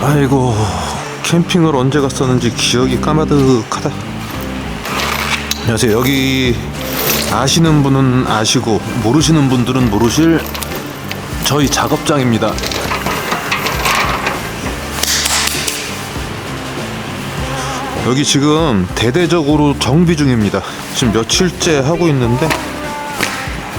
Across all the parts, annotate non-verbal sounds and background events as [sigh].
아이고 캠핑을 언제 갔었는지 기억이 까마득하다. 안녕하세요. 여기 아시는 분은 아시고 모르시는 분들은 모르실 저희 작업장입니다. 여기 지금 대대적으로 정비 중입니다. 지금 며칠째 하고 있는데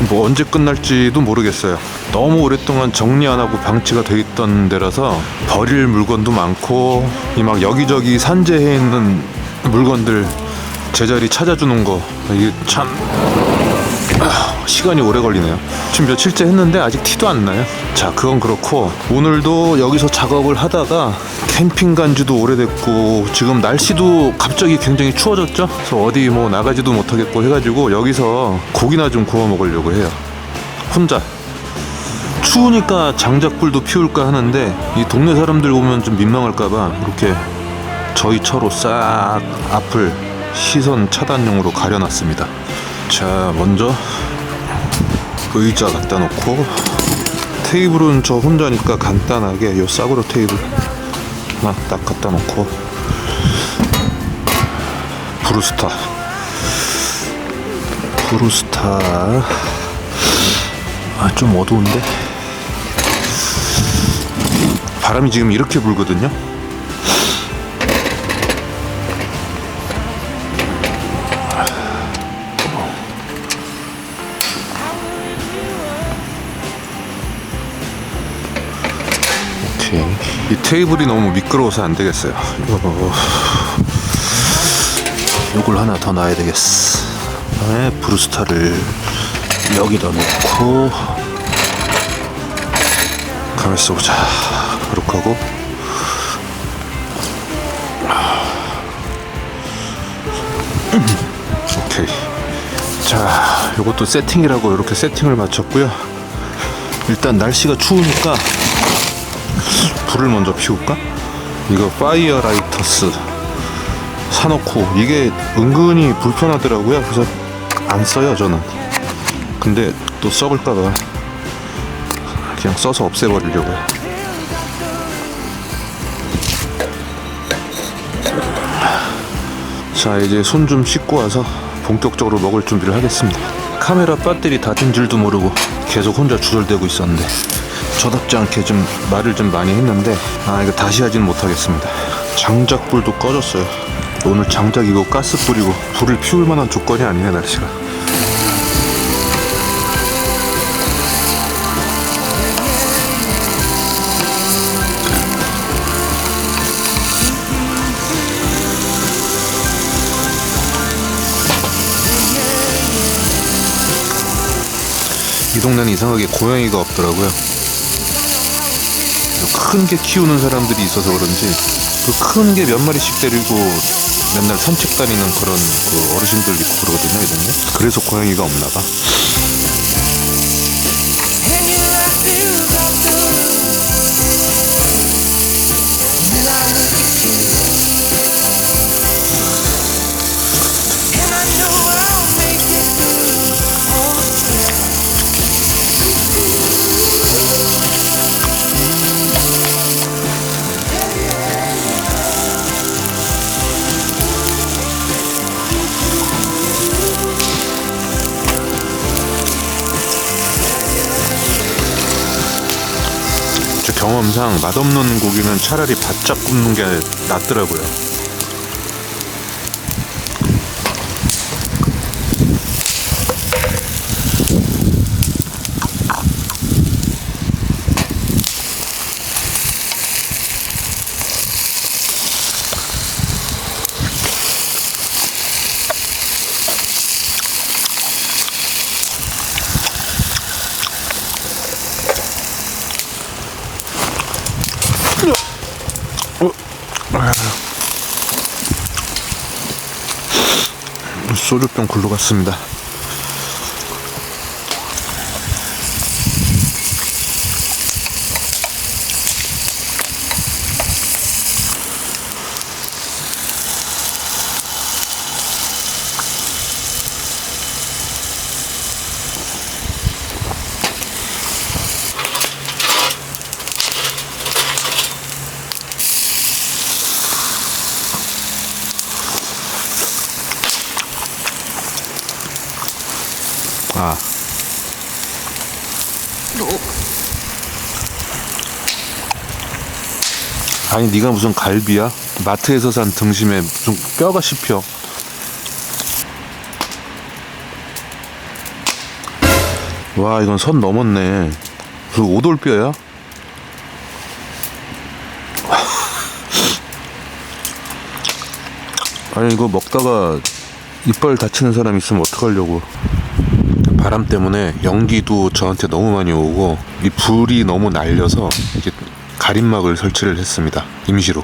뭐 언제 끝날지도 모르겠어요. 너무 오랫동안 정리 안 하고 방치가 돼 있던 데라서 버릴 물건도 많고 이 막 여기저기 산재해 있는 물건들 제자리 찾아주는 거 이게 참 아, 시간이 오래 걸리네요. 지금 며칠째 했는데 아직 티도 안 나요. 자, 그건 그렇고 오늘도 여기서 작업을 하다가 캠핑 간 지도 오래됐고 지금 날씨도 갑자기 굉장히 추워졌죠. 그래서 어디 뭐 나가지도 못하겠고 해가지고 여기서 고기나 좀 구워 먹으려고 해요. 혼자. 추우니까 장작불도 피울까 하는데 이 동네 사람들 오면 좀 민망할까봐 이렇게 저희 차로 싹 앞을 시선 차단용으로 가려놨습니다. 자, 먼저 의자 갖다 놓고 테이블은 저 혼자니까 간단하게 요 싸구려 테이블 하나 딱 갖다 놓고 브루스타. 브루스타. 아 좀 어두운데? 바람이 지금 이렇게 불거든요 이. 이 테이블이 너무 미끄러워서 안 되겠어요. 이거 요걸 하나 더 놔야 되겠어. 그다음에 브루스타를 여기다 놓고 가만 있어 보자. 이렇게 하고 오케이. 자, 요것도 세팅이라고 이렇게 세팅을 마쳤고요. 일단 날씨가 추우니까 불을 먼저 피울까? 이거 파이어 라이터스 사놓고 이게 은근히 불편하더라고요. 그래서 안 써요 저는. 근데 또 썩을까봐 그냥 써서 없애버리려고 요. 자 이제 손 좀 씻고 와서 본격적으로 먹을 준비를 하겠습니다. 카메라 배터리 닫은 줄도 모르고 계속 혼자 주절되고 있었는데 저답지 않게 좀 말을 좀 많이 했는데 아 이거 다시 하지는 못하겠습니다. 장작불도 꺼졌어요. 오늘 장작 이고 가스 뿌리고 불을 피울 만한 조건이 아니네 날씨가. 이 동네는 이상하게 고양이가 없더라고요. 큰 개 키우는 사람들이 있어서 그런지 그 큰 개 몇 마리씩 데리고 맨날 산책 다니는 그런 그 어르신들 있고 그러거든요, 이 동네. 그래서 고양이가 없나 봐. 경험상 맛없는 고기는 차라리 바짝 굽는 게 낫더라고요. 소주병 굴러 갔습니다. 아니 네가 무슨 갈비야? 마트에서 산 등심에 무슨 뼈가 씹혀. 와 이건 선 넘었네. 무슨 오돌뼈야? [laughs] 아니 이거 먹다가 이빨 다치는 사람 있으면 어떡하려고 바람 때문에 연기도 저한테 너무 많이 오고 이 불이 너무 날려서 이게 가림막을 설치를 했습니다. 임시로.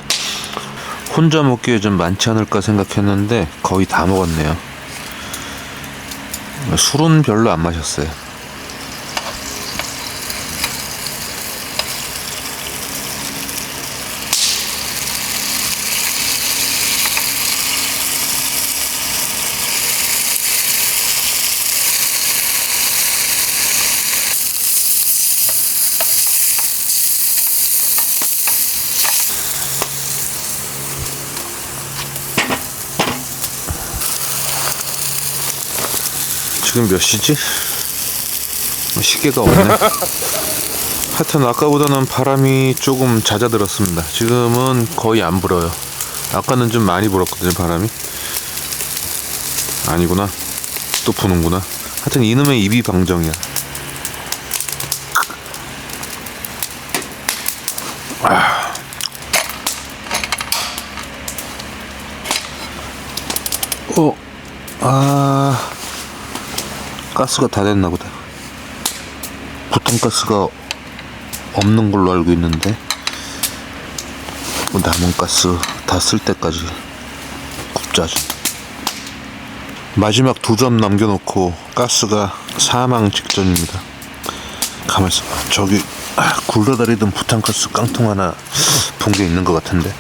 혼자 먹기에 좀 많지 않을까 생각했는데 거의 다 먹었네요. 술은 별로 안 마셨어요 지금 몇 시지? 시계가 없네. [laughs] 하여튼 아까보다는 바람이 조금 잦아들었습니다. 지금은 거의 안 불어요. 아까는 좀 많이 불었거든요, 바람이. 아니구나. 또 부는구나. 하여튼 이놈의 입이 방정이야. 아. 어, 아. 가스가 다 됐나 보다. 부탄가스가 없는 걸로 알고 있는데 뭐 남은 가스 다 쓸 때까지 굽자지. 마지막 두 점 남겨놓고 가스가 사망 직전입니다. 가만있어 봐. 저기 아, 굴러다니던 부탄가스 깡통 하나 본 게 있는 것 같은데.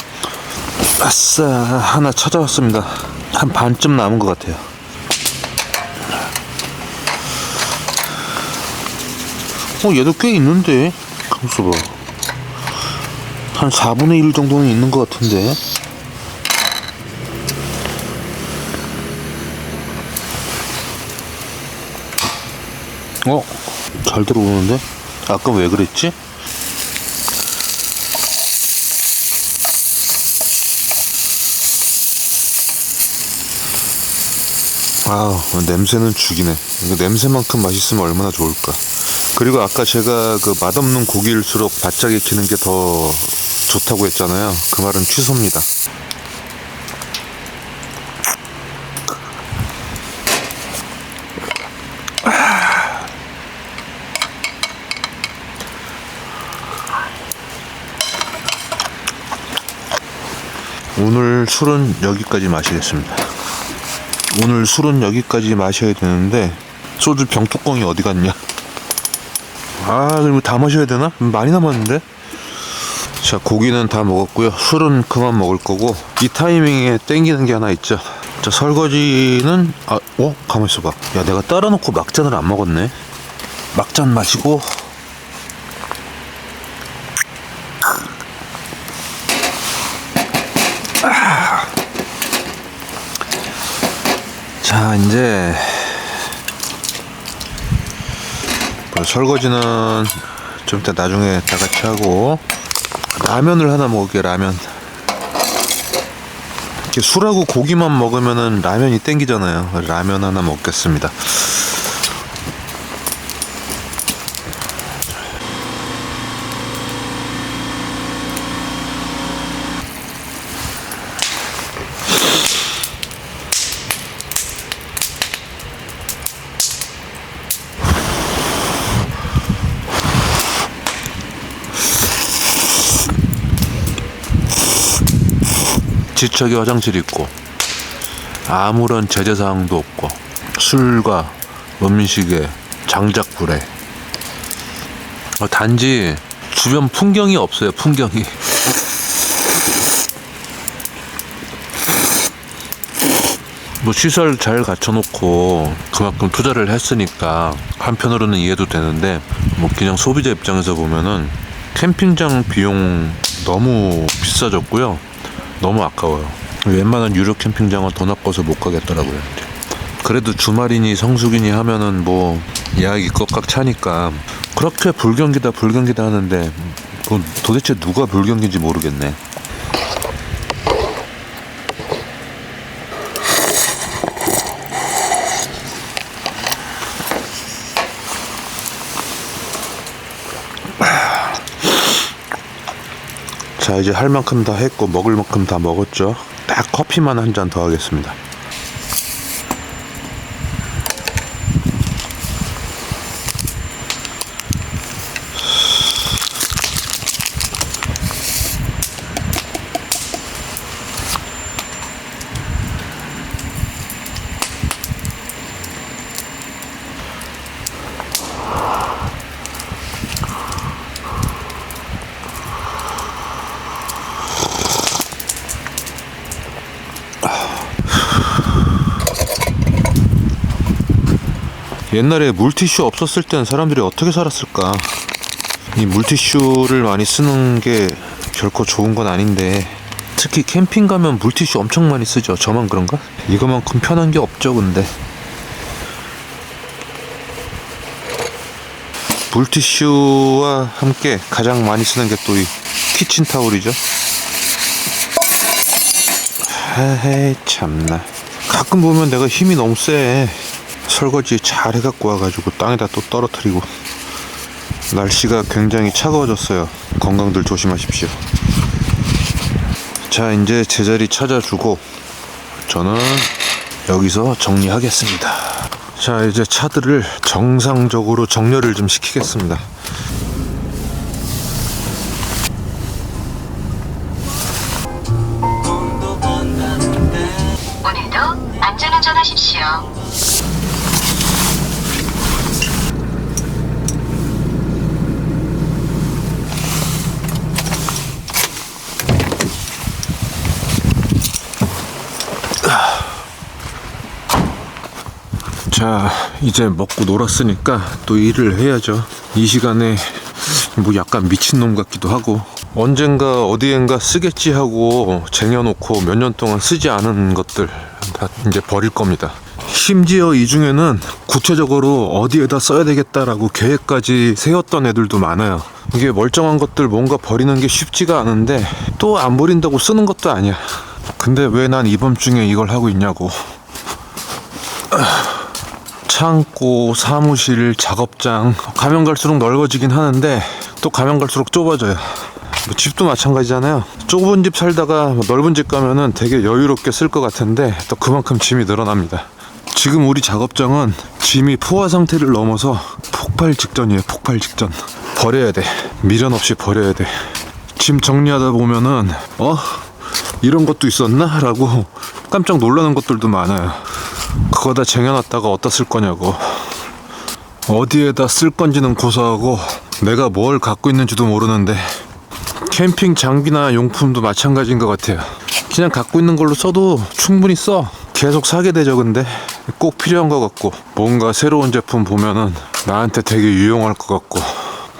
아싸 하나 찾아왔습니다. 한 반쯤 남은 것 같아요. 어, 얘도 꽤 있는데. 가만있어 봐. 한 4분의 1 정도는 있는 것 같은데. 어? 잘 들어오는데? 아까 왜 그랬지? 아우 냄새는 죽이네 이거 냄새만큼 맛있으면 얼마나 좋을까 그리고 아까 제가 그 맛없는 고기일수록 바짝 익히는 게 더 좋다고 했잖아요. 그 말은 취소입니다. 오늘 술은 여기까지 마시겠습니다. 오늘 술은 여기까지 마셔야 되는데 소주 병뚜껑이 어디 갔냐? 아, 그리고 다 마셔야 되나? 많이 남았는데? 자, 고기는 다 먹었고요. 술은 그만 먹을 거고 이 타이밍에 땡기는 게 하나 있죠. 자, 설거지는 아, 어? 가만 있어 봐. 야, 내가 따라 놓고 막잔을 안 먹었네. 막잔 마시고 자 이제 뭐 설거지는 좀 이따 나중에 다 같이 하고 라면을 하나 먹을게 라면. 이렇게 술하고 고기만 먹으면은 라면이 땡기잖아요. 라면 하나 먹겠습니다 지척에 화장실 있고 아무런 제재 사항도 없고 술과 음식에 장작불에. 어, 단지 주변 풍경이 없어요 풍경이. 뭐 시설 잘 갖춰놓고 그만큼 투자를 했으니까 한편으로는 이해도 되는데 뭐 그냥 소비자 입장에서 보면은 캠핑장 비용 너무 비싸졌고요 너무 아까워요. 웬만한 유료 캠핑장은 돈 아까워서 못 가겠더라고요. 그래도 주말이니 성수기니 하면은 뭐 예약이 꽉꽉 차니까. 그렇게 불경기다 불경기다 하는데 뭐 도대체 누가 불경기인지 모르겠네. 자 이제 할 만큼 다 했고 먹을 만큼 다 먹었죠. 딱 커피만 한 잔 더 하겠습니다. 옛날에 물티슈 없었을 땐 사람들이 어떻게 살았을까? 이 물티슈를 많이 쓰는 게 결코 좋은 건 아닌데 특히 캠핑 가면 물티슈 엄청 많이 쓰죠. 저만 그런가? 이거만큼 편한 게 없죠, 근데. 물티슈와 함께 가장 많이 쓰는 게 또 이 키친타올이죠. 에헤이 참나 가끔 보면 내가 힘이 너무 세 설거지 잘 해갖고 와가지고 땅에다 또 떨어뜨리고. 날씨가 굉장히 차가워졌어요. 건강들 조심하십시오. 자 이제 제자리 찾아주고 저는 여기서 정리하겠습니다. 자 이제 차들을 정상적으로 정렬을 좀 시키겠습니다 자 이제 먹고 놀았으니까 또 일을 해야죠. 이 시간에 뭐 약간 미친놈 같기도 하고 언젠가 어디엔가 쓰겠지 하고 쟁여놓고 몇 년 동안 쓰지 않은 것들 다 이제 버릴 겁니다. 심지어 이 중에는 구체적으로 어디에다 써야 되겠다라고 계획까지 세웠던 애들도 많아요. 이게 멀쩡한 것들 뭔가 버리는 게 쉽지가 않은데 또 안 버린다고 쓰는 것도 아니야. 근데 왜 난 이번 중에 이걸 하고 있냐고 창고, 사무실, 작업장 가면 갈수록 넓어지긴 하는데 또 가면 갈수록 좁아져요. 뭐 집도 마찬가지잖아요. 좁은 집 살다가 뭐 넓은 집 가면은 되게 여유롭게 쓸 것 같은데 또 그만큼 짐이 늘어납니다. 지금 우리 작업장은 짐이 포화 상태를 넘어서 폭발 직전이에요. 폭발 직전. 버려야 돼. 미련 없이 버려야 돼. 짐 정리하다 보면은 어 이런 것도 있었나? 라고 깜짝 놀라는 것들도 많아요. 그거 다 쟁여놨다가 어디다 쓸 거냐고. 어디에다 쓸 건지는 고사하고 내가 뭘 갖고 있는지도 모르는데 캠핑 장비나 용품도 마찬가지인 것 같아요. 그냥 갖고 있는 걸로 써도 충분히 써. 계속 사게 되죠, 근데 꼭 필요한 것 같고 뭔가 새로운 제품 보면은 나한테 되게 유용할 것 같고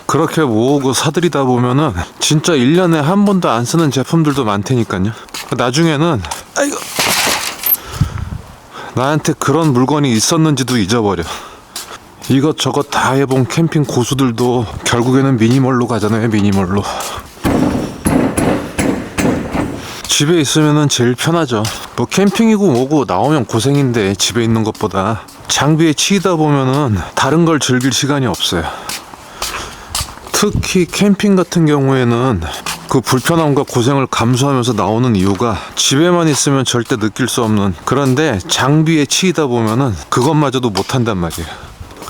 그렇게 모으고 사들이다 보면은 진짜 1년에 한 번도 안 쓰는 제품들도 많다니까요. 나중에는 나한테 그런 물건이 있었는지도 잊어버려. 이것저것 다 해본 캠핑 고수들도 결국에는 미니멀로 가잖아요, 미니멀로. 집에 있으면은 제일 편하죠. 뭐 캠핑이고 뭐고 나오면 고생인데 집에 있는 것보다 장비에 치이다 보면은 다른 걸 즐길 시간이 없어요. 특히 캠핑 같은 경우에는 그 불편함과 고생을 감수하면서 나오는 이유가 집에만 있으면 절대 느낄 수 없는 그런데 장비에 치이다 보면은 그것마저도 못한단 말이에요.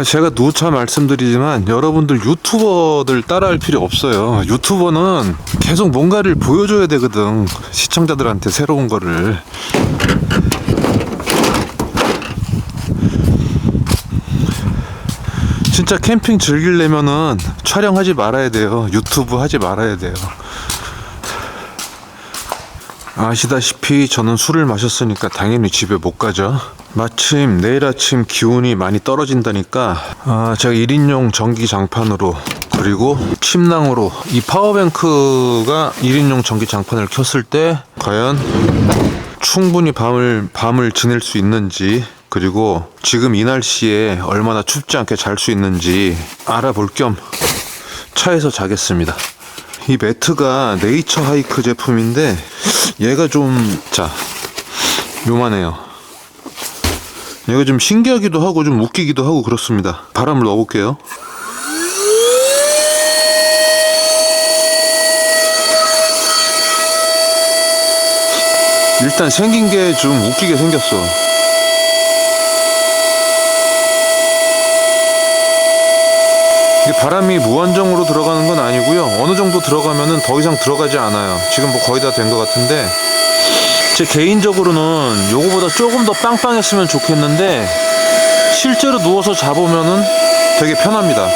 제가 누차 말씀드리지만 여러분들 유튜버들 따라할 필요 없어요. 유튜버는 계속 뭔가를 보여줘야 되거든. 시청자들한테 새로운 거를. 진짜 캠핑 즐기려면은 촬영하지 말아야 돼요. 유튜브 하지 말아야 돼요. 아시다시피 저는 술을 마셨으니까 당연히 집에 못 가죠. 마침 내일 아침 기온이 많이 떨어진다니까 아, 제가 1인용 전기 장판으로 그리고 침낭으로 이 파워뱅크가 1인용 전기 장판을 켰을 때 과연 충분히 밤을 밤을 지낼 수 있는지 그리고 지금 이 날씨에 얼마나 춥지 않게 잘 수 있는지 알아볼 겸 차에서 자겠습니다. 이 매트가 네이처 하이크 제품인데 얘가 좀 자 요만해요. 얘가 좀 신기하기도 하고 좀 웃기기도 하고 그렇습니다. 바람을 넣어볼게요. 일단 생긴 게 좀 웃기게 생겼어. 이게 바람이 무한정으로 들어가는 건 아니고요. 어느 정도 들어가면은 더 이상 들어가지 않아요. 지금 뭐 거의 다 된 것 같은데 제 개인적으로는 요거보다 조금 더 빵빵했으면 좋겠는데 실제로 누워서 자보면은 되게 편합니다.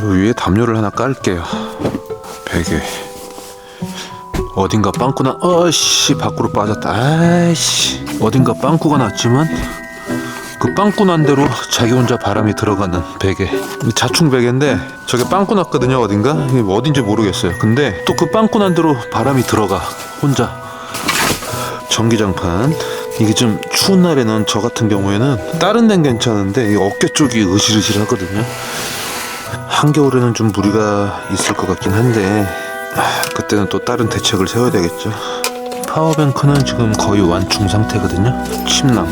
요 위에 담요를 하나 깔게요. 베개. 어딘가 빵꾸나 어씨 밖으로 빠졌다. 아이씨 어딘가 빵꾸가 났지만 그 빵꾸 난 대로 자기 혼자 바람이 들어가는 베개. 이 자충 베개인데 저게 빵꾸 났거든요 어딘가 어딘지 모르겠어요. 근데 또 그 빵꾸 난 대로 바람이 들어가 혼자. 전기장판. 이게 좀 추운 날에는 저 같은 경우에는 다른 데는 괜찮은데 이 어깨 쪽이 으실으실 하거든요. 한겨울에는 좀 무리가 있을 것 같긴 한데 아, 그때는 또 다른 대책을 세워야 되겠죠. 파워뱅크는 지금 거의 완충 상태거든요. 침낭.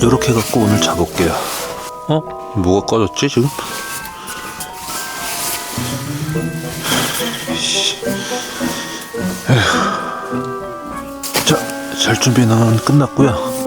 이렇게 갖고 오늘 자볼게요. 어? 뭐가 꺼졌지 지금? 자, 잘 준비는 끝났고요.